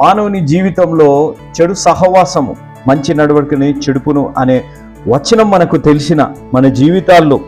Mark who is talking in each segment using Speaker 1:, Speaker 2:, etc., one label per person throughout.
Speaker 1: మానవుని జీవితంలో చెడు సహవాసము మంచి నడవడికని చెడుపును అనే వచనం మనకు తెలిసిన మన జీవితాల్లో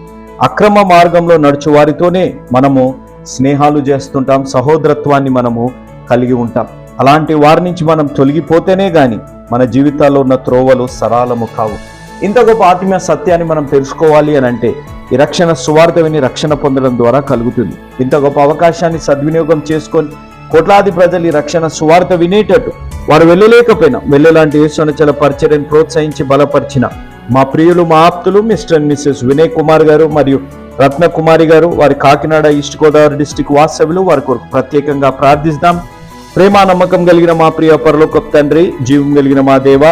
Speaker 1: అక్రమ మార్గంలో నడుచు వారితోనే మనము స్నేహాలు చేస్తుంటాం సహోదరత్వాన్ని మనము కలిగి ఉంటాం. అలాంటి వారి నుంచి మనం తొలగిపోతేనే కానీ మన జీవితాల్లో ఉన్న త్రోవలు సరాలము కావు. ఇంత గొప్ప ఆత్మీయ సత్యాన్ని మనం తెలుసుకోవాలి అని అంటే ఈ రక్షణ సువార్త విని రక్షణ పొందడం ద్వారా కలుగుతుంది. ఇంత గొప్ప అవకాశాన్ని సద్వినియోగం చేసుకొని కోట్లాది ప్రజలు ఈ రక్షణ సువార్త వినేటట్టు. వారు వెళ్ళలేకపోయినా వెళ్ళేలాంటి యేసునచల పరిచర్యను ప్రోత్సహించి బలపరిచిన మా ప్రియులు మా ఆప్తులు mister and missus Vinay Kumar గారు మరియు రత్న కుమారి గారు వారి కాకినాడ ఈస్ట్ గోదావరి డిస్టిక్ వాస్తవ్యులు వారి కొరకు ప్రత్యేకంగా ప్రార్థిస్తాం. ప్రేమ నమ్మకం కలిగిన మా ప్రియ పరలోక తండ్రి జీవం కలిగిన మా దేవ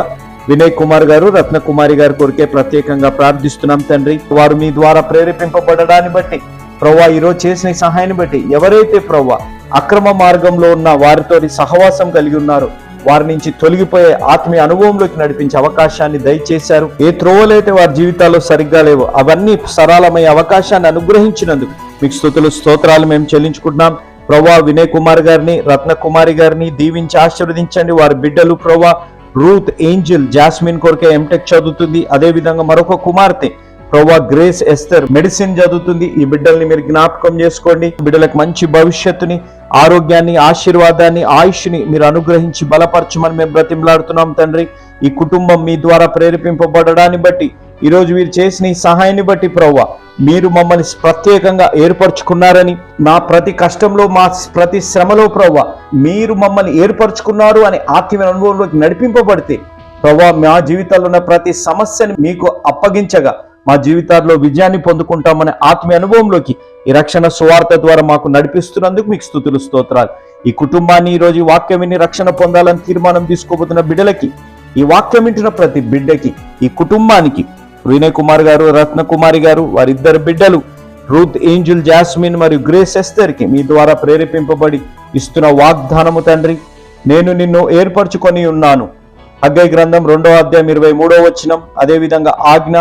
Speaker 1: వినయ్ కుమార్ గారు రత్న కుమారి గారి కొరికే ప్రత్యేకంగా ప్రార్థిస్తున్నాం తండ్రి. వారు మీ ద్వారా ప్రేరేపింపబడడాన్ని బట్టి ప్రవ్వా ఈరోజు చేసిన సహాయాన్ని బట్టి ఎవరైతే ప్రవ్వా అక్రమ మార్గంలో ఉన్న వారితో సహవాసం కలిగి ఉన్నారు. వారి నుంచి తొలగిపోయే ఆత్మీయ అనుభవంలోకి నడిపించే అవకాశాన్ని దయచేశారు. ఏ త్రోవలైతే వారి జీవితాల్లో సరిగ్గా లేవు అవన్నీ సరళమయ్యే అవకాశాన్ని అనుగ్రహించినందుకు మీకు స్థుతులు స్తోత్రాలు మేము చెల్లించుకుంటున్నాం. ప్రభా వినయ్ కుమార్ గారిని రత్న కుమారి గారిని దీవించి ఆశీర్వదించండి. వారి బిడ్డలు ప్రభా రూత్ ఏంజిల్ జాస్మిన్ కొరకే ఎంటెక్ చదువుతుంది. అదే విధంగా మరొక కుమార్తె ప్రవ్వా గ్రేస్ ఎస్తర్ మెడిసిన్ చదువుతుంది. ఈ బిడ్డల్ని మీరు జ్ఞాపకం చేసుకోండి. బిడ్డలకు మంచి భవిష్యత్తుని ఆరోగ్యాన్ని ఆశీర్వాదాన్ని ఆయుష్ని మీరు అనుగ్రహించి బలపరచమని మేము బ్రతిమలాడుతున్నాం తండ్రి. ఈ కుటుంబం మీ ద్వారా ప్రేరేపింపబడడాన్ని బట్టి ఈరోజు మీరు చేసిన ఈ సహాయాన్ని బట్టి ప్రవ్వ మీరు మమ్మల్ని ప్రత్యేకంగా ఏర్పరచుకున్నారని మా ప్రతి కష్టంలో మా ప్రతి శ్రమలో ప్రవ్వ మీరు మమ్మల్ని ఏర్పరచుకున్నారు అనే ఆత్మీయ అనుభవంలోకి నడిపింపబడితే ప్రవ్వ మా జీవితాల్లో ఉన్న ప్రతి సమస్యని మీకు అప్పగించగా మా జీవితాల్లో విజయాన్ని పొందుకుంటామనే ఆత్మీయ అనుభవంలోకి ఈ రక్షణ సువార్త ద్వారా మాకు నడిపిస్తున్నందుకు మీకు స్థుతులు స్తోత్రాలు. ఈ కుటుంబాన్ని ఈరోజు ఈ వాక్యం విని రక్షణ పొందాలని తీర్మానం తీసుకోబోతున్న బిడ్డలకి ఈ వాక్యం వింటున్న ప్రతి బిడ్డకి ఈ కుటుంబానికి వినయ్ కుమార్ గారు రత్న కుమారి గారు వారిద్దరు బిడ్డలు రూత్ ఏంజుల్ జాస్మిన్ మరియు గ్రేస్ ఎస్తర్కి మీ ద్వారా ప్రేరేపింపబడి ఇస్తున్న వాగ్దానము తండ్రి నేను నిన్ను ఏర్పరచుకొని ఉన్నాను. అగ్గై గ్రంథం రెండవ అధ్యాయం ఇరవై మూడవ వచనం అదేవిధంగా ఆజ్ఞ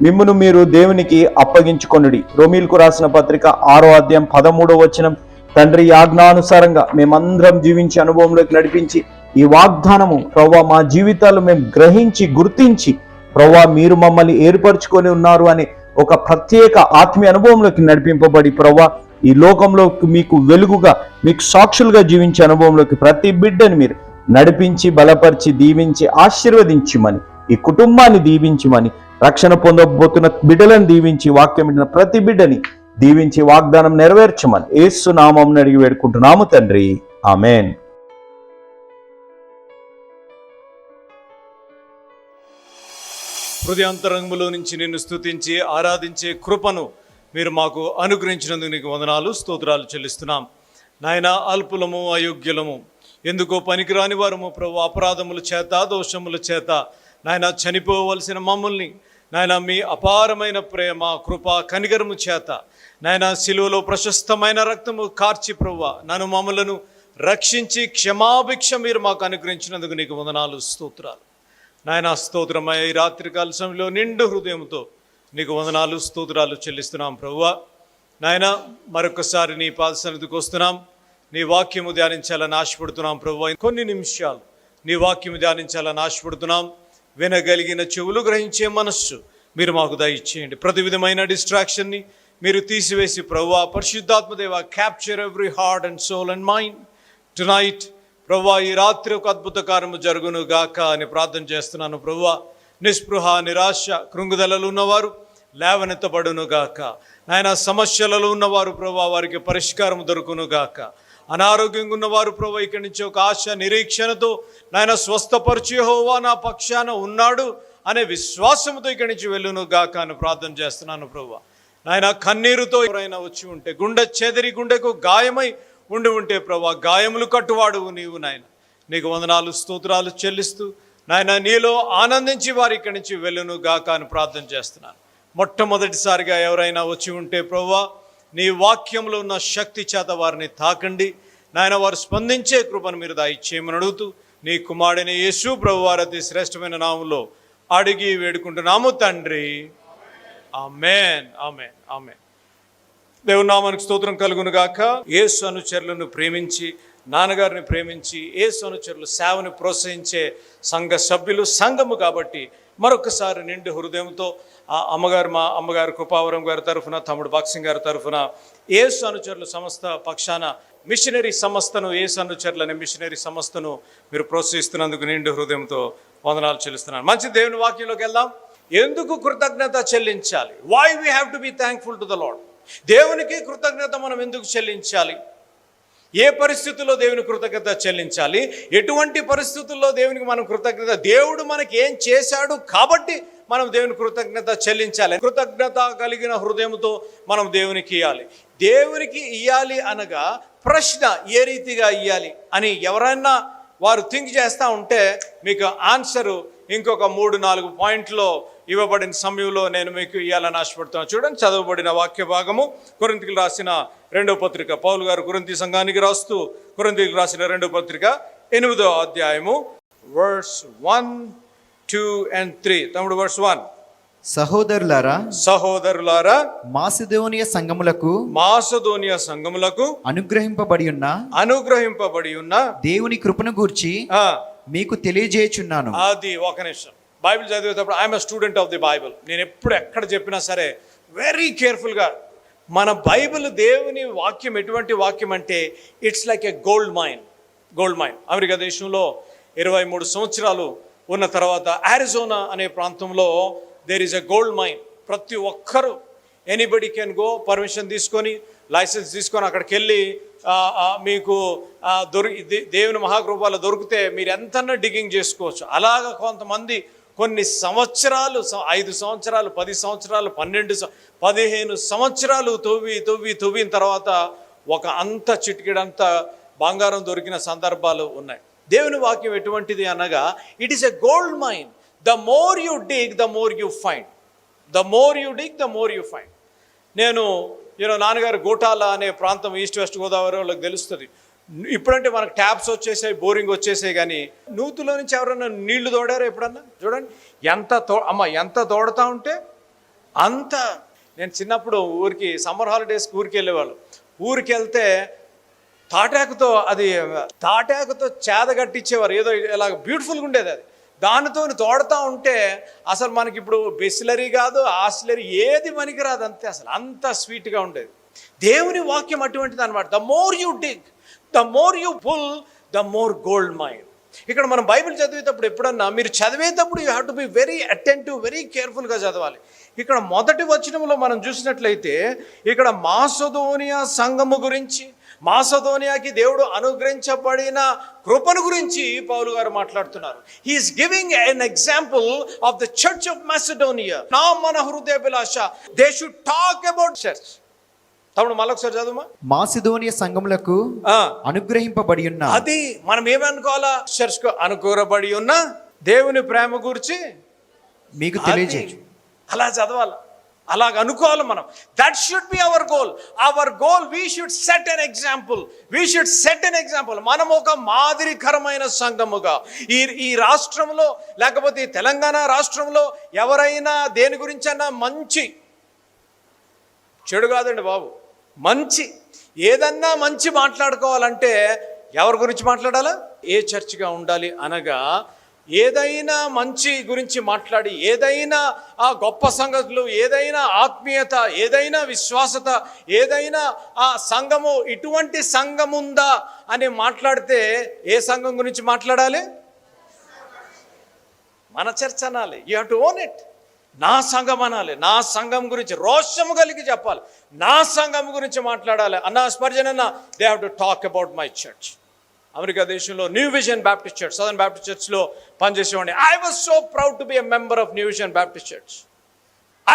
Speaker 1: మిమ్మును మీరు దేవునికి అప్పగించుకొనుడి. రోమిల్కు రాసిన పత్రిక ఆరో అధ్యాయం పదమూడో వచనం. తండ్రి యాజ్ఞానుసారంగా ఆజ్ఞానుసారంగా మేమందరం జీవించే అనుభవంలోకి నడిపించి ఈ వాగ్దానము ప్రవ్వా మా జీవితాలు మేము గ్రహించి గుర్తించి ప్రవ్వా మీరు మమ్మల్ని ఏర్పరచుకొని ఉన్నారు అనే ఒక ప్రత్యేక ఆత్మీయ అనుభవంలోకి నడిపింపబడి ప్రవ్వా ఈ లోకంలో మీకు వెలుగుగా మీకు సాక్షులుగా జీవించే అనుభవంలోకి ప్రతి బిడ్డని మీరు నడిపించి బలపరిచి దీవించి ఆశీర్వదించమని ఈ కుటుంబాన్ని దీవించమని రక్షణ పొందబోతున్న బిడ్డలను దీవించి వాక్యం వింటున్న ప్రతి బిడ్డని దీవించి వాగ్దానం నెరవేర్చమని ఏసు నామం అడిగి వేడుకుంటున్నాము తండ్రి. ఆమెన్.
Speaker 2: హృదయాంతరంగంలో నుంచి నిన్ను స్తుతించి ఆరాధించే కృపను మీరు మాకు అనుగ్రహించినందుకు నీకు వందనాలు స్తోత్రాలు చెల్లిస్తున్నాం. నాయన అల్పులము అయోగ్యులము ఎందుకో పనికిరాని వారము ప్రభు అపరాధముల చేత దోషముల చేత నాయన చనిపోవలసిన మమ్మల్ని నాయన మీ అపారమైన ప్రేమ కృప కనిగరము చేత నాయన శిలువలో ప్రశస్తమైన రక్తము కార్చి ప్రవ్వ నన్ను మమ్మలను రక్షించి క్షమాభిక్ష మీరు మాకు అనుగ్రహించినందుకు నీకు వందనాలు స్తోత్రాలు. నాయన స్తోత్రమయ్య ఈ రాత్రికాల సమయంలో నిండు హృదయంతో నీకు వందనాలు స్తోత్రాలు చెల్లిస్తున్నాం ప్రభువ నాయన మరొకసారి నీ పాదసన్నిధికి వస్తున్నాం. నీ వాక్యము ధ్యానించాలని ఆశపడుతున్నాం ప్రభు కొన్ని నిమిషాలు నీ వాక్యము ధ్యానించాలని ఆశపడుతున్నాం. వినగలిగిన చెవులు గ్రహించే మనస్సు. మీరు మాకు దయచేయండి. ప్రతి విధమైన డిస్ట్రాక్షన్ని మీరు తీసివేసి ప్రభు పరిశుద్ధాత్మదేవ capture every heart and soul and mind tonight ప్రవ్వా ఈ రాత్రి ఒక అద్భుత కార్యము జరుగును గాక అని ప్రార్థన చేస్తున్నాను ప్రవ్వా నిస్పృహ నిరాశ కృంగుదలలు ఉన్నవారు లేవనెత్తబడును గాక. నాయన సమస్యలలో ఉన్నవారు ప్రభా వారికి పరిష్కారం దొరుకును గాక. అనారోగ్యంగా ఉన్నవారు ప్రభు ఇక్కడి నుంచి ఒక ఆశ నిరీక్షణతో నాయన స్వస్థపరిచే హోవా నా పక్షాన ఉన్నాడు అనే విశ్వాసంతో ఇక్కడి నుంచి వెళ్ళును గాక అని ప్రార్థన చేస్తున్నాను ప్రభు. నాయన కన్నీరుతో ఎవరైనా వచ్చి ఉంటే గుండె చెదిరి గుండెకు గాయమై ఉండి ఉంటే ప్రభా గాయములు కట్టువాడు నీవు నాయన. నీకు వందనాలు స్తోత్రాలు చెల్లిస్తూ నాయన నీలో ఆనందించి వారి ఇక్కడి నుంచి వెళ్ళును గాక అని ప్రార్థన చేస్తున్నాను. మొట్టమొదటిసారిగా ఎవరైనా వచ్చి ఉంటే ప్రవ్వా నీ వాక్యంలో ఉన్న శక్తి చేత వారిని తాకండి. నాయన వారు స్పందించే కృపను మీరు దాయిచ్చేయమని అడుగుతూ నీ కుమారుడిని యేసు ప్రభు వారి శ్రేష్టమైన నామంలో అడిగి వేడుకుంటున్నాము తండ్రి. ఆమెన్. ఆమెన్. ఆమెన్. దేవునామానికి స్తోత్రం కలుగును గాక యేసు అనుచరులను ప్రేమించి నాన్నగారిని ప్రేమించి ఏసు అనుచరులు సేవను ప్రోత్సహించే సంఘ సభ్యులు సంఘము కాబట్టి మరొకసారి నిండు హృదయంతో ఆ అమ్మగారు మా అమ్మగారు కృపావరం గారి తరఫున తమ్ముడు బాక్సింగ్ గారి తరఫున ఏసు అనుచరుల సంస్థ పక్షాన మిషనరీ సంస్థను ఏసు అనుచరులు అనే మిషనరీ సంస్థను మీరు ప్రోత్సహిస్తున్నందుకు నిండు హృదయంతో వందనాలు చెల్లిస్తున్నాను. మంచి దేవుని వాక్యంలోకి వెళ్దాం. ఎందుకు కృతజ్ఞత చెల్లించాలి? Why we have to be thankful to the lord దేవునికి కృతజ్ఞత మనం ఎందుకు చెల్లించాలి? ఏ పరిస్థితుల్లో దేవుని కృతజ్ఞత చెల్లించాలి? ఎటువంటి పరిస్థితుల్లో దేవునికి మనం కృతజ్ఞత? దేవుడు మనకి ఏం చేశాడు కాబట్టి మనం దేవుని కృతజ్ఞత చెల్లించాలి. కృతజ్ఞత కలిగిన హృదయంతో మనం దేవునికి ఇవ్వాలి దేవునికి ఇవ్వాలి అనగా ప్రశ్న ఏ రీతిగా ఇవ్వాలి అని ఎవరైనా వారు థింక్ చేస్తూ ఉంటే మీకు ఆన్సరు ఇంకొక మూడు నాలుగు పాయింట్లో ఇవ్వబడిన సమయంలో నేను మీకు ఇవ్వాలని ఆశపడుతున్నాను చూడండి చదవబడిన వాక్య భాగము. కొరింతికి రాసిన రెండో పత్రిక. పౌలు గారు కొరింతి సంఘానికి రాస్తూ కొరింతికి రాసిన రెండో పత్రిక ఎనిమిదో అధ్యాయము verse one two and three తమ్ముడు వర్స్ వన్
Speaker 3: సహోదరులారా
Speaker 2: సహోదరులారా
Speaker 3: మాసిదోనియ సంఘములకు
Speaker 2: మాసదోనియ సంఘములకు
Speaker 3: అనుగ్రహింపబడి ఉన్న
Speaker 2: అనుగ్రహింపబడి ఉన్న
Speaker 3: దేవుని కృపను గూర్చి మీకు తెలియజేయుచున్నాను.
Speaker 2: అది ఒక నిమిషం. బైబిల్ చదివేటప్పుడు I'm student of the Bible నేను ఎప్పుడు ఎక్కడ చెప్పినా సరే వెరీ కేర్ఫుల్గా మన బైబిల్ దేవుని వాక్యం ఎటువంటి వాక్యం అంటే it's like a gold mine gold mine America దేశంలో ఇరవై మూడు సంవత్సరాలు ఉన్న తర్వాత ఆరిజోనా అనే ప్రాంతంలో there is a gold mine ప్రతి ఒక్కరూ ఎనీబడి కెన్ గో పర్మిషన్ తీసుకొని లైసెన్స్ తీసుకొని అక్కడికి వెళ్ళి మీకు దొరి దేవుని మహాకృపాలు దొరికితే మీరు ఎంతన్నా డిగ్గింగ్ చేసుకోవచ్చు. అలాగ కొంతమంది కొన్ని సంవత్సరాలు ఐదు సంవత్సరాలు పది సంవత్సరాలు పన్నెండు పదిహేను సంవత్సరాలు తవ్వి తవ్వి తవ్విన తర్వాత ఒక అంత చిటికెడంత బంగారం దొరికిన సందర్భాలు ఉన్నాయి. దేవుని వాక్యం ఎటువంటిది అనగా it is a gold mine the more you dig the more you find the more you dig the more you find నేను యూనో నాన్నగారు గోటాల అనే ప్రాంతం ఈస్ట్ వెస్ట్ గోదావరి వాళ్ళకి తెలుస్తుంది. ఇప్పుడంటే మనకు ట్యాప్స్ వచ్చేసాయి బోరింగ్ వచ్చేసాయి కానీ నూతులో నుంచి ఎవరన్నా నీళ్ళు తోడారా ఎప్పుడన్నా? చూడండి ఎంత తో అమ్మ ఎంత తోడుతూ ఉంటే అంత. నేను చిన్నప్పుడు ఊరికి సమ్మర్ హాలిడేస్కి ఊరికి వెళ్ళేవాళ్ళు. ఊరికి వెళ్తే తాటాకుతో అది తాటాకుతో చేద కట్టించేవారు. ఏదో ఇలా బ్యూటిఫుల్గా ఉండేది అది. దానితో తోడతా ఉంటే అసలు మనకి ఇప్పుడు బెసిలరీ కాదు ఆసిలరీ ఏది పనికిరాదు అంతే అసలు. అంత స్వీట్గా ఉండేది. దేవుని వాక్యం అటువంటిది అనమాట the more you dig the more you pull the more gold mine ఇక్కడ మనం బైబిల్ చదివేటప్పుడు ఎప్పుడన్నా మీరు చదివేటప్పుడు you have to be very attentive very కేర్ఫుల్గా చదవాలి. ఇక్కడ మొదటి వచనంలో మనం చూసినట్లయితే ఇక్కడ మాసోదోనియా సంఘము గురించి మాసోదోనియాకి దేవుడు అనుగ్రహించబడిన కృపను గురించి పౌలు గారు మాట్లాడుతున్నారు. He is giving an example of the church of Macedonia నా మన హృదయాభిలాష they should talk about church తమ్ముడు మళ్ళొకసారి చదువుమా?
Speaker 3: మాసిదోనియ సంఘములకు. అనుగ్రహింపబడి ఉన్న.
Speaker 2: అది మనం ఏమనుకోవాలా? చర్చ్కు అనుకూరబడి ఉన్న దేవుని ప్రేమ గురించి
Speaker 3: మీకు
Speaker 2: అది
Speaker 3: తెలియజేయు
Speaker 2: అలా చదవాలి? అలాగ అనుకోవాలి మనం. That should be our goal our goal we should set an example we should set an example మనం ఒక మాదిరికరమైన సంఘముగా. ఈ ఈ రాష్ట్రంలో లేకపోతే ఈ తెలంగాణ రాష్ట్రంలో ఎవరైనా దేని గురించైనా మంచి చెడు కాదండి బాబు మంచి ఏదన్నా మంచి మాట్లాడుకోవాలంటే ఎవరి గురించి మాట్లాడాలా? ఏ చర్చిగా ఉండాలి అనగా ఏదైనా మంచి గురించి మాట్లాడి ఏదైనా ఆ గొప్ప సంగతులు ఏదైనా ఆత్మీయత ఏదైనా విశ్వాసత ఏదైనా ఆ సంఘము ఇటువంటి సంఘం ఉందా అని మాట్లాడితే ఏ సంఘం గురించి మాట్లాడాలి? మన చర్చ అనాలి. You have to own it నా సంఘం అనాలి. నా సంఘం గురించి రోషము కలిగి చెప్పాలి. నా సంఘం గురించి మాట్లాడాలి. అన్న Spurgeon they have to talk about my church America దేశంలో New Vision Baptist Church Southern Baptist చర్చ్లో పనిచేసేవాడిని. I was so proud to be a member of New Vision Baptist Church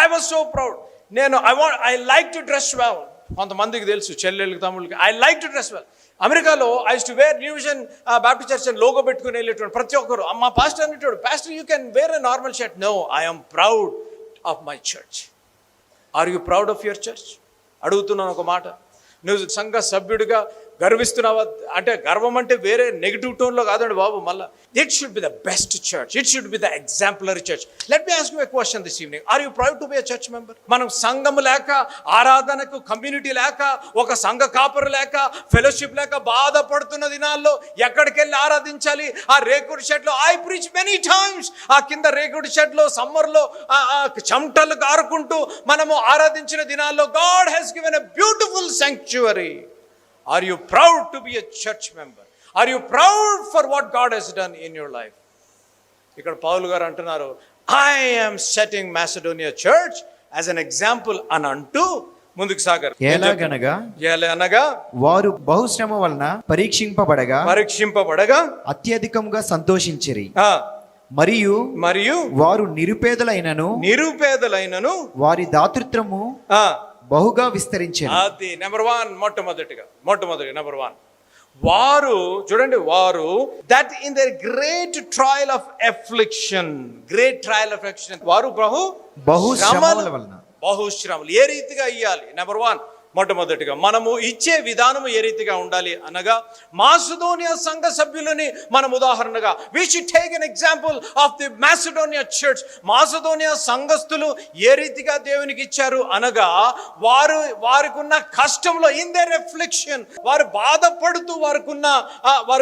Speaker 2: I was so proud నేను I want I like to dress well కొంతమందికి తెలుసు చెల్లెళ్ళకి తమ్ముళ్ళకి. I like to dress well అమెరికాలో I to wear New Vision Baptist Church అని logo పెట్టుకుని వెళ్ళేటువంటి ప్రతి ఒక్కరు. మా పాస్టర్ అనేటోడు pastor you can wear a normal shirt no I'm proud of my church are you proud of your church అడుగుతున్నాను ఒక మాట. నువ్వు సంఘ సభ్యుడిగా గర్విస్తున్నావా? అంటే గర్వం అంటే వేరే నెగిటివ్ టోన్లో కాదండి బాబు మళ్ళీ it should be the best church it should be the exemplary church let me ask you a question this evening are you proud to be a church member మనం సంఘం లేక ఆరాధనకు కమ్యూనిటీ లేక ఒక సంఘ కాపరు లేక ఫెలోషిప్ లేక బాధపడుతున్న దినాల్లో ఎక్కడికి వెళ్ళి ఆరాధించాలి? ఆ రేకుడి షెడ్లో ఐ ప్రీచ్ మెనీ టైమ్స్ ఆ కింద రేకుడి షెడ్లో సమ్మర్లో చెమటలు కారుకుంటూ మనము ఆరాధించిన దినాల్లో God he's given a beautiful sanctuary. Are you proud to be a church member are you proud for what God he's done in your life ఇక్కడ పౌలు గారు అంటున్నారు I'm setting Macedonia church as an example అని అంటూ ముందుకు సాగారు.
Speaker 3: ఎలాగనగా
Speaker 2: ఎలా అనగా
Speaker 3: వారు బహుశ్రమ వలన పరీక్షింపబడగా
Speaker 2: పరీక్షింపబడగా
Speaker 3: అత్యధికంగా సంతోషించిరి.
Speaker 2: ఆ,
Speaker 3: మరియు
Speaker 2: మరియు
Speaker 3: వారు నిరుపేదలైనను
Speaker 2: నిరుపేదలైనను
Speaker 3: వారి దాతృత్వము
Speaker 2: ఆ,
Speaker 3: బహుగా విస్తరించారు.
Speaker 2: అది నెంబర్ వన్ మొట్టమొదటిగా మొట్టమొదటి నెంబర్ వన్ వారు చూడండి వారు that in their great trial of affliction great trial of affliction వారు బహు
Speaker 3: వలన.
Speaker 2: బహుశ్రమలు ఏ రీతిగా ఇయ్యాలి? నెంబర్ వన్ మొట్టమొదటిగా మనము ఇచ్చే విధానము ఏ రీతిగా ఉండాలి అనగా మాసిడోనియా సంఘ సభ్యులని మనం ఉదాహరణగా we should take an example of the Macedonia church Macedonia సంఘస్థులు ఏ రీతిగా దేవునికి ఇచ్చారు అనగా వారు వారికి ఉన్న కష్టంలో ఇన్ దే రిఫ్లెక్షన్ వారు బాధపడుతూ వారికి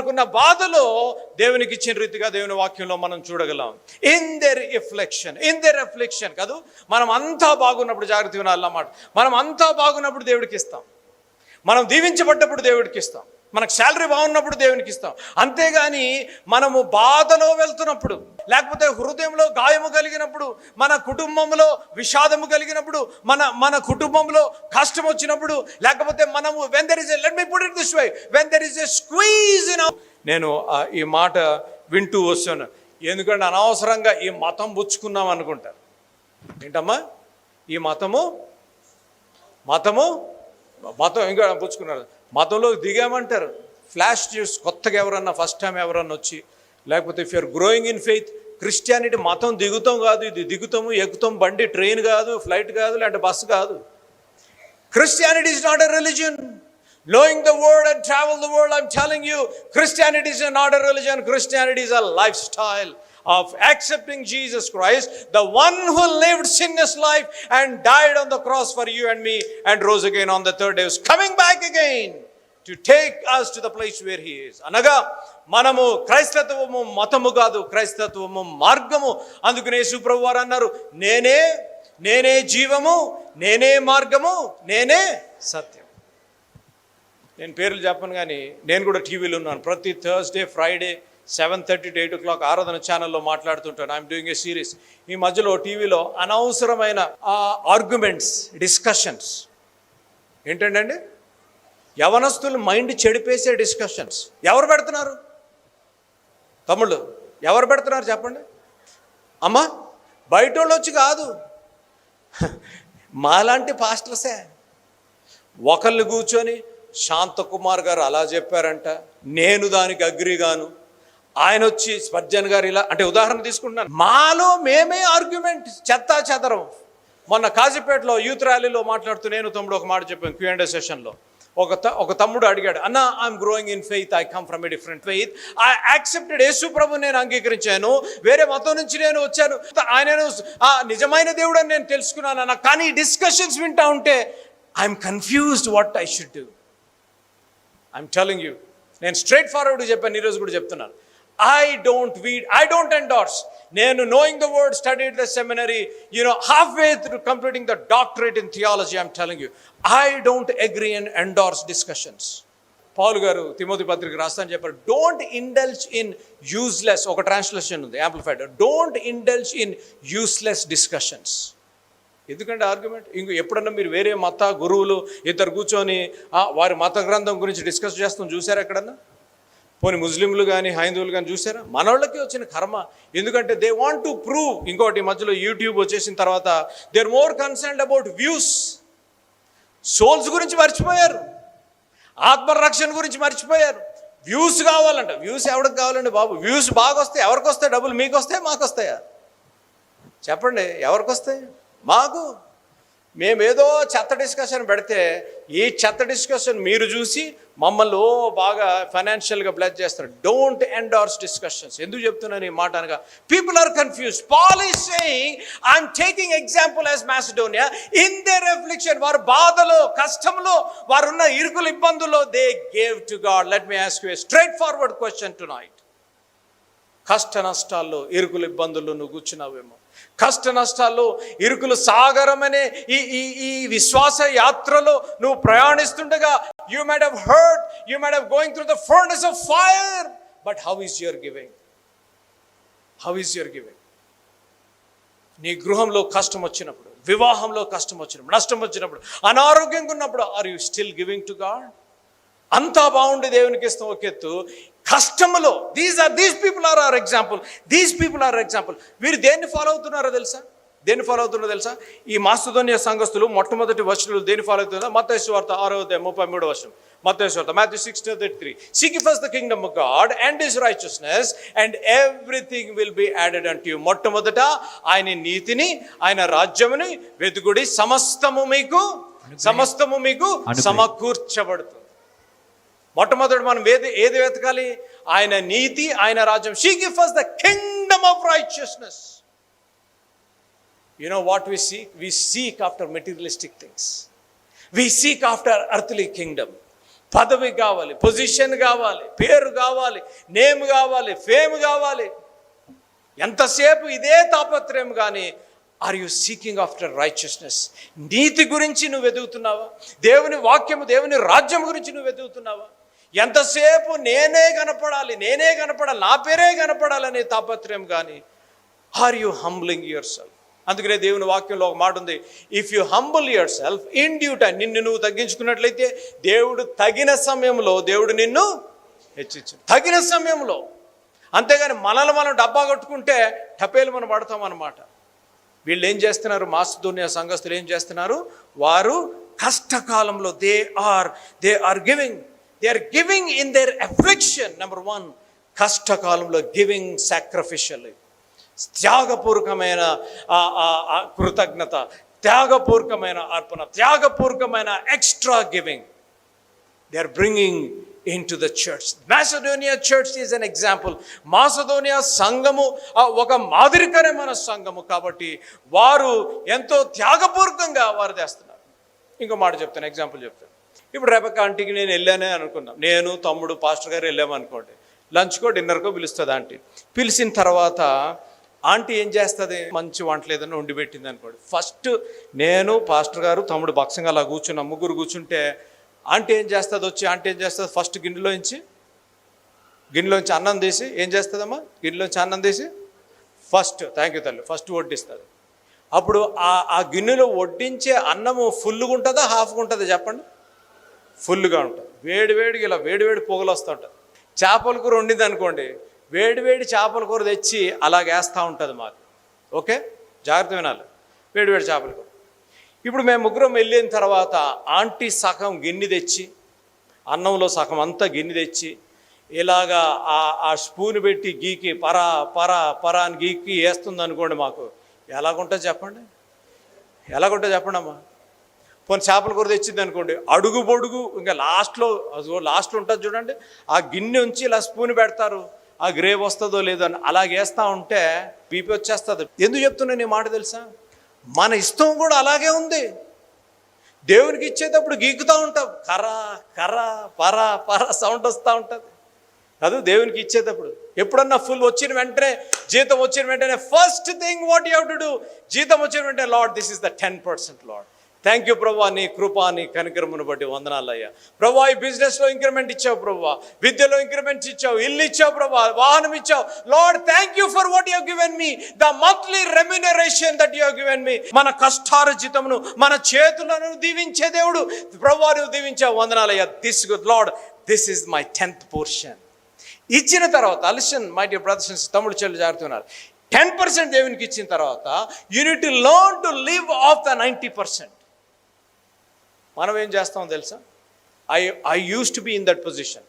Speaker 2: ఉన్న బాధలో దేవునికి ఇచ్చిన రీతిగా దేవుని వాక్యంలో మనం చూడగలం. In their reflection in the reflection కాదు మనం అంతా బాగున్నప్పుడు జాగ్రత్త వినాలన్నమాట మనం అంతా బాగున్నప్పుడు దేవుడికి ఇస్తాం. మనం దీవించబడ్డప్పుడు దేవుడికి ఇస్తాం. మనకు శాలరీ బాగున్నప్పుడు దేవునికి ఇస్తాం. అంతేగాని మనము బాధలో వెళ్తున్నప్పుడు లేకపోతే హృదయంలో గాయము కలిగినప్పుడు మన కుటుంబంలో విషాదము కలిగినప్పుడు మన మన కుటుంబంలో కష్టం వచ్చినప్పుడు లేకపోతే మనము when there is let me put it this way when there is a squeeze in నేను ఈ మాట వింటూ వస్తాను ఎందుకంటే అనవసరంగా ఈ మతం పుచ్చుకున్నాం అనుకుంటారు. ఏంటమ్మా? ఈ మతము? మతము? మతం ఇంకా పుచ్చుకున్నారు మతంలో దిగామంటారు. ఫ్లాష్ చేసి కొత్తగా ఎవరన్నా ఫస్ట్ టైం ఎవరన్నా వచ్చి లేకపోతే if you're growing in faith Christianity మతం దిగుతాం కాదు ఇది దిగుతాము ఎక్కుతాం బండి ట్రైన్ కాదు ఫ్లైట్ కాదు లేదంటే బస్సు కాదు. Christianity is not a religion knowing the world and travel the world I'm telling you Christianity is not a religion Christianity is a lifestyle of accepting Jesus Christ, the one who lived sinless life and died on the cross for you and me and rose again on the third day, is coming back again to take us to the place where he is. అనగా మనము క్రైస్తత్వము మతము కాదు క్రైస్తత్వము మార్గము అందుకనే యేసుప్రభు వారు అన్నారు నేనే నేనే జీవము నేనే మార్గము నేనే సత్యం నేను పేర్లు చెప్పను కానీ నేను కూడా టీవీలో ఉన్నాను ప్రతి Thursday Friday seven thirty to eight o'clock Aradhana ఛానల్లో మాట్లాడుతుంటాను ఐఎమ్ డూయింగ్ ఏ సిరీస్ ఈ మధ్యలో టీవీలో అనవసరమైన ఆర్గ్యుమెంట్స్ డిస్కషన్స్ ఏంటండి యవనస్తులు మైండ్ చెడిపేసే డిస్కషన్స్ ఎవరు పెడుతున్నారు? తమ్ముళ్ళు ఎవరు పెడుతున్నారు చెప్పండి? అమ్మా బయట వాళ్ళు వచ్చి కాదు. మాలాంటి పాస్టర్సే ఒకళ్ళు కూర్చొని శాంతకుమార్ గారు అలా చెప్పారంట. నేను దానికి అగ్రిగాను ఆయన వచ్చి స్పర్జన్ గారు ఇలా అంటే ఉదాహరణ తీసుకుంటున్నాను. మాలో మేమే ఆర్గ్యుమెంట్ చెత్తా చెదరం. మొన్న కాజీపేటలో యూత్ ర్యాలీలో మాట్లాడుతూ నేను తమ్ముడు ఒక మాట చెప్పాను క్యూ సెషన్లో ఒక త- ఒక తమ్ముడు అడిగాడు అన్న I'm growing in faith I come from a different faith I accepted యేసు ప్రభు నేను అంగీకరించాను. వేరే మతం నుంచి నేను వచ్చాను. ఆయనను నిజమైన దేవుడు అని నేను తెలుసుకున్నాను అన్న కానీ డిస్కషన్స్ వింటా ఉంటే I'm confused what I should do I'm telling you నేను స్ట్రైట్ ఫార్వర్డ్ చెప్పాను ఈరోజు కూడా చెప్తున్నాను. I don't need I don't endorse నేను knowing the word studied the seminary you know halfway through completing the doctorate in theology I'm telling you I don't agree and endorse discussions Paul గారు Timothy పత్రిక రాస్తాను చెప్పారు. Don't indulge in useless ఒక translation ఉంది amplified don't indulge in useless discussions ఎందుకంటే argument ఇంక ఎప్పుడన్నా మీరు వేరే మత గురువులు ఇద్దరు కూర్చొని వారి మత గ్రంథం గురించి డిస్కస్ చేస్తాం చూసారా ఎక్కడన్నా? పోనీ ముస్లింలు కానీ హైందువులు కానీ చూసారా? మనోళ్ళకి వచ్చిన కర్మ. ఎందుకంటే దే వాంట్ టు ప్రూవ్ ఇంకోటి మధ్యలో యూట్యూబ్ వచ్చేసిన తర్వాత they are more concerned about views souls గురించి మర్చిపోయారు. ఆత్మరక్షణ గురించి మర్చిపోయారు. వ్యూస్ కావాలంట. వ్యూస్ ఎవరికి కావాలండి బాబు? వ్యూస్ బాగా వస్తాయి ఎవరికి వస్తాయి? డబ్బులు మీకు వస్తాయి మాకు వస్తాయా చెప్పండి ఎవరికి వస్తాయి? మాకు. మేమేదో చెత్త డిస్కషన్ పెడితే ఈ చెత్త డిస్కషన్ మీరు చూసి మమ్మల్ని ఓ బాగా ఫైనాన్షియల్గా బ్లెస్ చేస్తారు. డోంట్ ఎండార్స్ డిస్కషన్స్ ఎందుకు చెప్తున్నాను ఈ మాట అనగా people are confuse Paul is saying I'm taking example as Macedonia in they reflection వారు బాధలో కష్టంలో వారున్న ఇరుకుల ఇబ్బందుల్లో they gave to God let me ask you straightforward question tonight కష్ట నష్టాల్లో ఇరుకుల ఇబ్బందుల్లో నువ్వు కూర్చున్నావేమో. కష్ట నష్టాల్లో ఇరుకులు సాగరమనే ఈ ఈ ఈ విశ్వాస యాత్రలో నువ్వు ప్రయాణిస్తుండగా you might have hurt you might have going through the furnace of fire but how is your giving how is your giving నీ గృహంలో కష్టం వచ్చినప్పుడు వివాహంలో కష్టం వచ్చినప్పుడు నష్టం వచ్చినప్పుడు అనారోగ్యంగా ఉన్నప్పుడు are you still giving to God అంతా బాగుండి దేవునికి ఇస్తాం. ఒక ఎత్తు. కష్టములో these are these people are are example these people are example వీరు దేన్ని ఫాలో అవుతున్నారో తెలుసా? దేన్ని ఫాలో అవుతున్నారో తెలుసా? ఈ మాస్తుధోనియ సంఘస్థులు మొట్టమొదటి వర్షులు దేన్ని ఫాలో అవుతుందో మత్తేసు వార్త ఆరో ముప్పై మూడు వర్షం. మత్తేసు వార్త Matthew six thirty three seek first the kingdom of God and his righteousness and everything will be added unto you మొట్టమొదట ఆయన నీతిని ఆయన రాజ్యముని వెతుకుడి సమస్తము మీకు సమస్తము మీకు సమకూర్చబడుతుంది. మొట్టమొదటి మనం ఏది ఏది వెతకాలి? ఆయన నీతి ఆయన రాజ్యం. She give first the kingdom of righteousness you know what we seek we seek after materialistic things we seek after earthly kingdom పదవి కావాలి పొజిషన్ కావాలి పేరు కావాలి నేమ్ కావాలి ఫేమ్ కావాలి. ఎంతసేపు ఇదే తాపత్రయం కానీ are you seeking after righteousness నీతి గురించి నువ్వు వెతుకుతున్నావా దేవుని వాక్యము దేవుని రాజ్యం గురించి నువ్వు వెతుకుతున్నావా ఎంతసేపు నేనే కనపడాలి నేనే కనపడాలి నా పేరే కనపడాలనే తాపత్రయం కానీ are you humbling yourself అందుకనే దేవుని వాక్యంలో ఒక మాట ఉంది if you humble yourself in due time నిన్ను నువ్వు తగ్గించుకున్నట్లయితే దేవుడు తగిన సమయంలో దేవుడు నిన్ను హెచ్చించు తగిన సమయంలో. అంతేగాని మనల్ని మనం డబ్బా కొట్టుకుంటే టపేలు మనం పడతాం అన్నమాట. వీళ్ళు ఏం చేస్తున్నారు? మాస్తుదునియా సంఘస్థులు ఏం చేస్తున్నారు? వారు కష్టకాలంలో they are they are giving they are giving in their affliction number one కష్టకాలంలో గివింగ్ సాక్రిఫిషియల్ త్యాగపూర్వకమైన ఆ- కృతజ్ఞత త్యాగపూర్వకమైన అర్పణ త్యాగపూర్వకమైన extra giving they are bringing in to the church Macedonia church is an example Macedonia సంఘము ఒక మాదిరికరమైన సంఘము కాబట్టి వారు ఎంతో త్యాగపూర్వకంగా వారు చేస్తున్నారు. ఇంకో మాట చెప్తాను ఎగ్జాంపుల్ చెప్తాను. ఇప్పుడు రేపక్క ఆంటీకి నేను వెళ్ళానే అనుకున్నాం. నేను తమ్ముడు పాస్టర్ గారు వెళ్ళాము అనుకోండి లంచ్కో డిన్నర్కో పిలుస్తుంది ఆంటీ. పిలిచిన తర్వాత ఆంటీ ఏం చేస్తుంది? మంచి వంటలు ఏదైనా వండి పెట్టింది అనుకోండి. ఫస్ట్ నేను పాస్టర్ గారు తమ్ముడు భక్షంగా అలా కూర్చున్నాం. ముగ్గురు కూర్చుంటే ఆంటీ ఏం చేస్తుంది? వచ్చి ఆంటీ ఏం చేస్తుంది? ఫస్ట్ గిన్నెలోంచి గిన్నెలోంచి అన్నం తీసి ఏం చేస్తుందమ్మా? గిన్నెలోంచి అన్నం తీసి ఫస్ట్ థ్యాంక్ యూ తల్లి ఫస్ట్ వడ్డిస్తుంది. అప్పుడు ఆ ఆ గిన్నెలో వడ్డించే అన్నము ఫుల్గా ఉంటుందా? హాఫ్గా ఉంటుందా? చెప్పండి. ఫుల్గా ఉంటుంది వేడి వేడిగా ఇలా వేడి వేడి పొగలు వస్తూ ఉంటుంది చేపల కూర వండింది అనుకోండి వేడి వేడి చేపల కూర తెచ్చి అలాగ వేస్తూ ఉంటుంది మాకు. ఓకే? జాగ్రత్త వినాలి. వేడి వేడి చేపల కూర. ఇప్పుడు మేము ముగ్గురం వెళ్ళిన తర్వాత ఆంటీ సగం గిన్నె తెచ్చి అన్నంలో సగం అంతా గిన్నె తెచ్చి ఇలాగా ఆ ఆ స్పూన్ పెట్టి గీకి పరా పరా పరా అని గీకి వేస్తుంది అనుకోండి మాకు. ఎలాగుంటుంది చెప్పండి? ఎలాగుంటుంది చెప్పండి అమ్మా పోనీ చేపల కూర తెచ్చింది అనుకోండి అడుగు పొడుగు ఇంకా లాస్ట్లో లాస్ట్లో ఉంటుంది చూడండి ఆ గిన్నె ఉంచి ఇలా స్పూన్ పెడతారు ఆ గ్రేవ్ వస్తుందో లేదో అని అలా వేస్తూ ఉంటే బీపీ వచ్చేస్తుంది. ఎందుకు చెప్తున్నా నీ మాట తెలుసా? మన ఇష్టం కూడా అలాగే ఉంది. దేవునికి ఇచ్చేటప్పుడు గీకుతూ ఉంటాం. కర్ర కర్ర పర పర సౌండ్ వస్తూ ఉంటుంది. కాదు దేవునికి ఇచ్చేటప్పుడు. ఎప్పుడన్నా ఫుల్ వచ్చిన వెంటనే జీతం వచ్చిన వెంటనే first thing what you to do జీతం వచ్చిన వెంటనే Lord this is the ten percent Lord thank you ప్రభా నీ కృప నీ కనికరమును బట్టి వందనాలయ్యా. ప్రభా ఈ బిజినెస్లో ఇంక్రిమెంట్ ఇచ్చావు ప్రభా విద్యలో ఇంక్రిమెంట్స్ ఇచ్చావు ఇల్లు ఇచ్చావు ప్రభా వాహనం ఇచ్చావు. Lord thank you for what you given me the monthly remuneration that you given me మన కష్టార్జితమును మన చేతులను దీవించే దేవుడు. ప్రభా నువ్వు దీవించావు. వందనాలయ్యా. This good Lord this is my tenth portion ఇచ్చిన తర్వాత అలిషన్ మై డియర్ బ్రదర్స్ తమ్ముడు చెల్లు జారుతున్నారు. టెన్ పర్సెంట్ దేవునికి ఇచ్చిన తర్వాత you need learn to live off the ninety percent మనం ఏం చేస్తామో తెలుసా? I I use to be in that position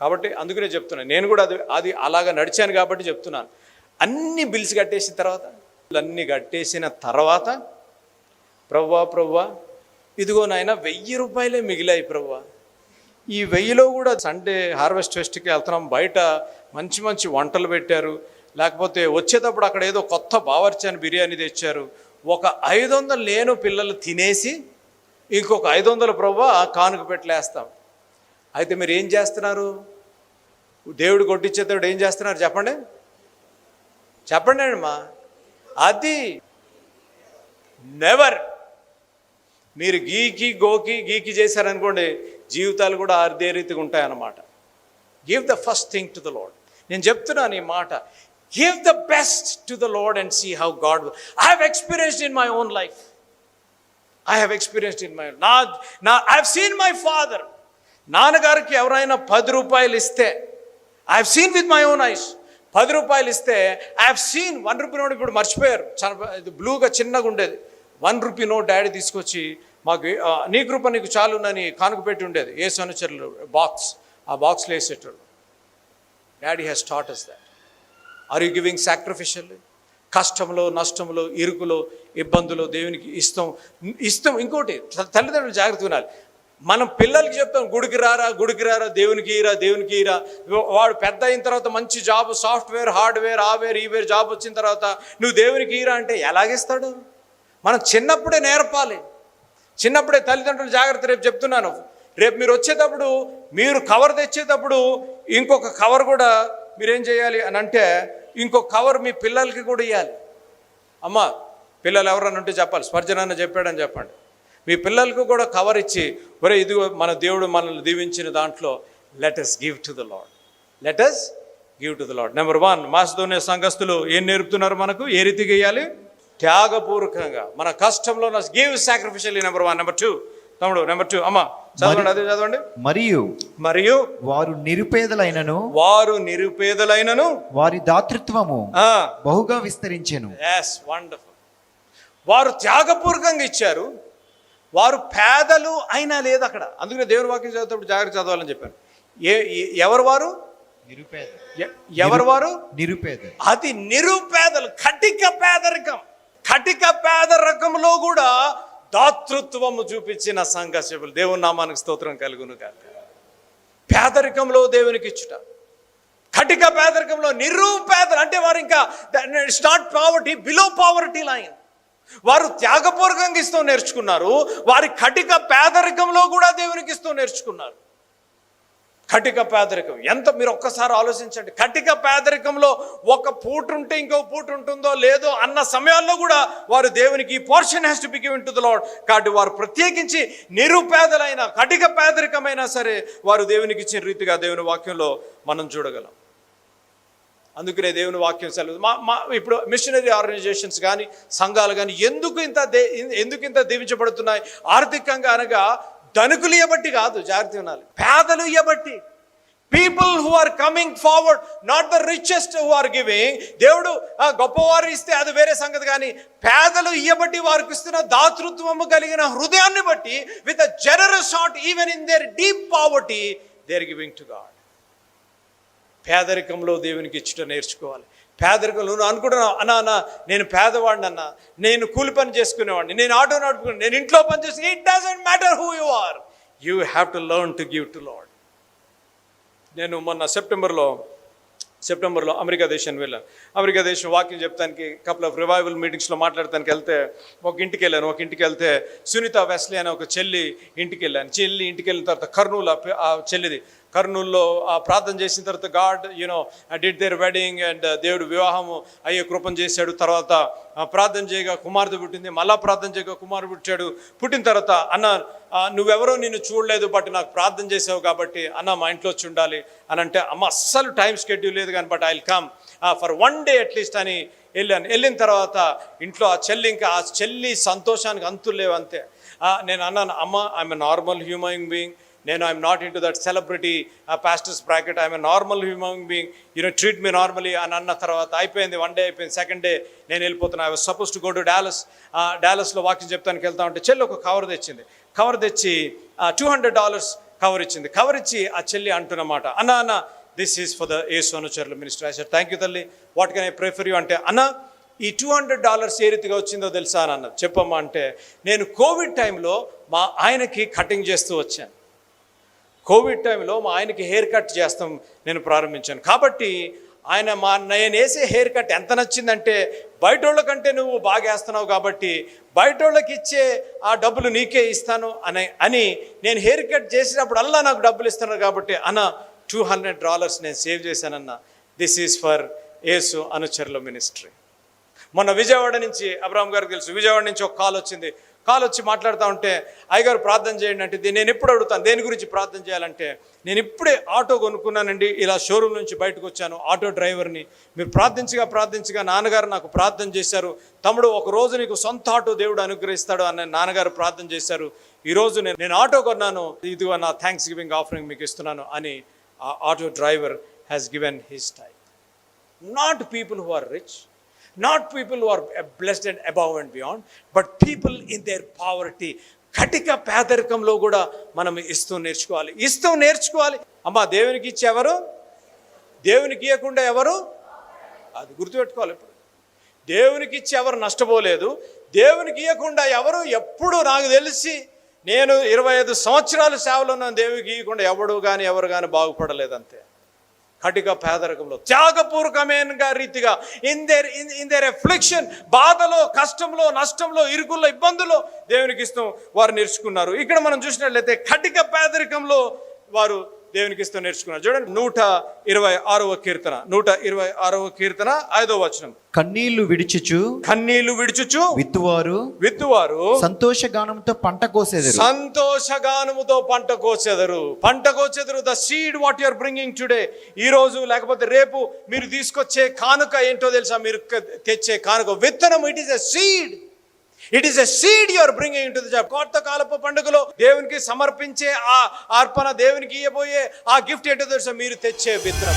Speaker 2: కాబట్టి అందుకనే చెప్తున్నాను నేను కూడా అది అది అలాగా నడిచాను కాబట్టి చెప్తున్నాను. అన్ని బిల్స్ కట్టేసిన తర్వాత అన్ని కట్టేసిన తర్వాత ప్రవ్వా ప్రవ్వా ఇదిగో నాయన వెయ్యి రూపాయలే మిగిలాయి ప్రవ్వా. ఈ వెయ్యిలో కూడా సండే హార్వెస్ట్ ఫెస్ట్కి వెళ్తున్నాం. బయట మంచి మంచి వంటలు పెట్టారు. లేకపోతే వచ్చేటప్పుడు అక్కడ ఏదో కొత్త బావర్చాన్ బిర్యానీ తెచ్చారు. ఒక ఐదు వందలు నేను పిల్లలు తినేసి ఇంకొక ఐదు వందల ప్రవ్వా కానుక పెట్టలేస్తాం. అయితే మీరు ఏం చేస్తున్నారు? దేవుడు కొట్టించేటప్పుడు ఏం చేస్తున్నారు? చెప్పండి. చెప్పండి అమ్మా. అది నెవర్ మీరు గీకి గోకి గీకి చేశారనుకోండి జీవితాలు కూడా అదే రీతిగా ఉంటాయన్నమాట. Give the first thing to the Lord నేను చెప్తున్నాను ఈ మాట. Give the best to the Lord and see how God I have experienced in my own life I have experienced in my నా నా I have seen my father నాన్నగారికి ఎవరైనా పది రూపాయలు ఇస్తే I have seen with my own eyes పది రూపాయలు ఇస్తే I have seen one rupee note ఇప్పుడు మర్చిపోయారు. చాలా ఇది బ్లూగా చిన్నగా ఉండేది. వన్ రూపీ నోట్ డాడీ తీసుకొచ్చి మాకు నీ కృప నీకు చాలునని కానుక పెట్టి ఉండేది. ఏ సనుచరులు బాక్స్ ఆ బాక్స్లో వేసేటోళ్ళు daddy has taught us that are you giving sacrificial కష్టంలో నష్టంలో ఇరుకులో ఇబ్బందులు దేవునికి ఇస్తాం ఇస్తాం ఇంకోటి తల్లిదండ్రులు జాగ్రత్త వినాలి మనం పిల్లలకి చెప్తాం గుడికి రారా గుడికి రారా దేవునికి ఇరా దేవునికి ఇరా వాడు పెద్ద అయిన తర్వాత మంచి జాబ్ సాఫ్ట్వేర్ హార్డ్వేర్ ఆ వేర్ ఈ జాబ్ వచ్చిన తర్వాత నువ్వు దేవునికి ఇరా అంటే ఎలాగిస్తాడు? మనం చిన్నప్పుడే నేర్పాలి. చిన్నప్పుడే తల్లిదండ్రులు జాగ్రత్త రేపు చెప్తున్నాను. రేపు మీరు వచ్చేటప్పుడు మీరు కవర్ తెచ్చేటప్పుడు ఇంకొక కవర్ కూడా మీరేం చేయాలి అని అంటే ఇంకొక కవర్ మీ పిల్లలకి కూడా ఇవ్వాలి అమ్మ పిల్లలు ఎవరన్నా ఉంటే చెప్పాలి. స్పర్జనన్న చెప్పాడని చెప్పండి. మీ పిల్లలకు కూడా కవర్ ఇచ్చి ఒరే ఇదిగో మన దేవుడు మనల్ని దీవించిన దాంట్లో let us give to the Lord let us give to the Lord number one మాసదోనే సంఘస్థులు ఏం నేర్పుతున్నారు మనకు? ఏ రీతిగా ఇవ్వాలి త్యాగపూర్వకంగా. మన కష్టంలో give sacrificial number one number two తమ్ముడు నెంబర్ టూ అమ్మ చదవండి అదే చదవండి.
Speaker 3: మరియు
Speaker 2: మరియు
Speaker 3: వారు నిరుపేదలైనను
Speaker 2: వారు నిరుపేదలైనను
Speaker 3: వారి దాతృత్వము బహుగా విస్తరించెను.
Speaker 2: ఎస్ వండర్ఫుల్ వారు త్యాగపూర్వకంగా ఇచ్చారు. వారు పేదలు అయినా లేదు అక్కడ. అందుకనే దేవుని వాక్యం చదివేటప్పుడు జాగ్రత్త చదవాలని చెప్పాను. ఏ ఎవరు వారు?
Speaker 3: నిరుపేద
Speaker 2: ఎవరు వారు?
Speaker 3: నిరుపేద
Speaker 2: అది నిరుపేదలు. కటిక పేదరికం. కటిక పేదరికంలో కూడా దాతృత్వము చూపించిన సంఘ సభ్యులు. దేవుని నామానికి స్తోత్రం కలుగును కాక పేదరికంలో దేవునికి ఇచ్చుట. కటిక పేదరికంలో నిరుపేదలు. అంటే వారు ఇంకా it's not poverty below poverty line వారు త్యాగపూర్వకంగా ఇస్తూ నేర్చుకున్నారు. వారి కటిక పేదరికంలో కూడా దేవునికి ఇస్తూ నేర్చుకున్నారు. కటిక పేదరికం. ఎంత మీరు ఒక్కసారి ఆలోచించండి. కటిక పేదరికంలో ఒక పూట ఉంటే ఇంకో పూట ఉంటుందో లేదో అన్న సమయాల్లో కూడా వారు దేవునికి ఈ portion has to be give in to the Lord కాబట్టి వారు ప్రత్యేకించి నిరుపేదలైన కటిక పేదరికమైనా సరే వారు దేవునికి ఇచ్చిన రీతిగా దేవుని వాక్యంలో మనం చూడగలం. అందుకనే దేవుని వాక్యం సెలవు. మా మా ఇప్పుడు మిషనరీ ఆర్గనైజేషన్స్ కానీ సంఘాలు కానీ ఎందుకు ఇంత దే ఎందుకు ఇంత దీవించబడుతున్నాయి? ఆర్థికంగా అనగా ధనుకులు ఇవ్వబట్టి కాదు జాగ్రత్త వినాలి పేదలు ఇవ్వబట్టి people who are coming forward not the richest who are giving దేవుడు గొప్పవారు ఇస్తే అది వేరే సంగతి కానీ పేదలు ఇవ్వబట్టి వారికి ఇస్తున్న దాతృత్వము కలిగిన హృదయాన్ని బట్టి with a generous heart even in their deep poverty they're giving to God పేదరికంలో దేవునికి ఇచ్చుట నేర్చుకోవాలి. పేదరికంలో నువ్వు అనుకుంటున్నావు అన్నా అన్న నేను పేదవాడిని అన్న నేను కూలి పని చేసుకునేవాడిని నేను ఆటో నడుపుకుని నేను ఇంట్లో పని చేసి it doesn't matter who you are you have to learn to give to Lord నేను మొన్న సెప్టెంబర్లో సెప్టెంబర్లో అమెరికా దేశం వెళ్ళాను. అమెరికా దేశం వాక్యం చెప్తానికి కపుల్ ఆఫ్ రివైవల్ మీటింగ్స్లో మాట్లాడటానికి వెళ్తే ఒక ఇంటికి వెళ్ళాను. ఒక ఇంటికి వెళ్తే సునీత వెస్లీ అనే ఒక చెల్లి ఇంటికి వెళ్ళాను. చెల్లి ఇంటికి వెళ్ళిన తర్వాత కర్నూలు ఆ చెల్లిది కర్నూల్లో ఆ ప్రార్థన చేసిన తర్వాత God you know did their wedding and దేవుడు వివాహం అయ్యే కృపం చేశాడు. తర్వాత ప్రార్థన చేయగా కుమారుడు పుట్టింది మళ్ళా ప్రార్థన చేయగా కుమారుడు పుట్టాడు. పుట్టిన తర్వాత అన్న నువ్వెవరో నిన్ను చూడలేదు బట్ నాకు ప్రార్థన చేసావు కాబట్టి అన్న మా ఇంట్లో వచ్చి ఉండాలి. అని అంటే అమ్మ అస్సలు టైం స్కెడ్యూల్ లేదు కానీ but I will come for one day at least అని వెళ్ళాను. వెళ్ళిన తర్వాత ఇంట్లో ఆ చెల్లి ఇంకా ఆ చెల్లి సంతోషానికి అంతులు లేవు అంతే. నేను అన్నాను అమ్మ ఐఎమ్ నార్మల్ హ్యూమన్ బీయింగ్ నేను I'm not in to that celebrity pastors bracket I'm normal human being. You know treat me normally అని అన్న తర్వాత అయిపోయింది వన్ డే అయిపోయింది సెకండ్ డే నేను వెళ్ళిపోతున్నా. I was suppose to go to Dallas డాలస్లో walking చెప్తానికి వెళ్తా ఉంటే చెల్లి ఒక కవర్ తెచ్చింది. కవర్ తెచ్చి టూ హండ్రెడ్ డాలర్స్ కవర్ ఇచ్చింది. కవర్ ఇచ్చి ఆ చెల్లి అంటున్నమాట అన్న అన్న this is for the A సోనుచర్ల minister I sir thank you తల్లి. What can I prefer you అంటే అన్న ఈ టూ హండ్రెడ్ డాలర్స్ ఏ రీతిగా వచ్చిందో తెలుసా? అని అన్నది. చెప్పమ్మా అంటే నేను కోవిడ్ టైంలో మా ఆయనకి కటింగ్ చేస్తూ వచ్చాను. కోవిడ్ టైంలో మా ఆయనకి హెయిర్ కట్ చేస్తాం నేను ప్రారంభించాను. కాబట్టి ఆయన మా నేను వేసే హెయిర్ కట్ ఎంత నచ్చిందంటే బయట వాళ్ళ కంటే నువ్వు బాగా వేస్తున్నావు కాబట్టి బయట వాళ్ళకి ఇచ్చే ఆ డబ్బులు నీకే ఇస్తాను అని అని నేను హెయిర్ కట్ చేసినప్పుడు అల్లా నాకు డబ్బులు ఇస్తున్నారు కాబట్టి అన్న టూ హండ్రెడ్ డాలర్స్ నేను సేవ్ చేశానన్న. దిస్ ఈజ్ ఫర్ ఏసు అనుచరుల మినిస్ట్రీ మొన్న విజయవాడ నుంచి అబ్రామ్ గారికి తెలుసు విజయవాడ నుంచి ఒక కాల్ వచ్చింది. కాల్ వచ్చి మాట్లాడుతూ ఉంటే అయ్యగారు ప్రార్థన చేయండి అంటే నేను ఎప్పుడు అడుగుతాను దేని గురించి ప్రార్థన చేయాలంటే నేను ఇప్పుడే ఆటో కొనుక్కున్నానండి ఇలా షోరూమ్ నుంచి బయటకు వచ్చాను ఆటో డ్రైవర్ని. మీరు ప్రార్థించగా ప్రార్థించగా నాన్నగారు నాకు ప్రార్థన చేశారు. తమ్ముడు ఒక రోజు నీకు సొంత ఆటో దేవుడు అనుగ్రహిస్తాడు అని నాన్నగారు ప్రార్థన చేశారు. ఈరోజు నేను నేను ఆటో కొన్నాను ఇదిగో నా థ్యాంక్స్ గివింగ్ ఆఫరింగ్ మీకు ఇస్తున్నాను అని ఆ auto driver has given his time not people who are rich not people are are blessed and above and beyond, but people in their కటిక పేదరికంలో కూడా మనం ఇస్తూ నేర్చుకోవాలి. ఇస్తూ నేర్చుకోవాలి. అమ్మా దేవునికి ఇచ్చి ఎవరు? దేవునికి ఇవ్వకుండా ఎవరు? అది గుర్తుపెట్టుకోవాలి ఇప్పుడు. దేవునికి ఇచ్చి ఎవరు నష్టపోలేదు. దేవునికి ఇవ్వకుండా ఎవరు? ఎప్పుడు నాకు తెలిసి నేను ఇరవై ఐదు సంవత్సరాలు సేవలో ఉన్న దేవునికి ఇవ్వకుండా ఎవడు కానీ ఎవరు కానీ బాగుపడలేదు అంతే పేదరికంలో త్యాగపూర్వకమైన రీతిగా in their in their affliction బాధలో కష్టంలో నష్టంలో ఇరుకుల్లో ఇబ్బందుల్లో దేవునికి ఇస్తాం వారు నేర్చుకున్నారు. ఇక్కడ మనం చూసినట్లయితే కటిక పేదరికంలో వారు దేవునికి ఇస్తూ నేర్చుకున్నారు చూడండి నూట ఇరవై ఆరవ కీర్తన. నూట ఇరవై ఆరవ కీర్తన ఐదో వచనం.
Speaker 3: కన్నీళ్ళు విడిచుచు
Speaker 2: కన్నీళ్ళు విడుచుచు
Speaker 3: విత్తువారు
Speaker 2: విత్తువారు
Speaker 3: సంతోషగానంతో పంట కోసేదరు.
Speaker 2: సంతోషగానముతో పంట కోచెదరు పంట కోచెదరు the seed what you're bringing today ఈ రోజు లేకపోతే రేపు మీరు తీసుకొచ్చే కానుక ఏంటో తెలుసా? మీరు తెచ్చే కానుక. విత్తనం it is a seed it is a seed you're bringing to the job కొత్త కాలపు పండుగలో దేవునికి సమర్పించే ఆ అర్పణ దేవునికి ఇవ్వబోయే ఆ గిఫ్ట్ ఏంటో తెలుసా? మీరు తెచ్చే విత్తనం.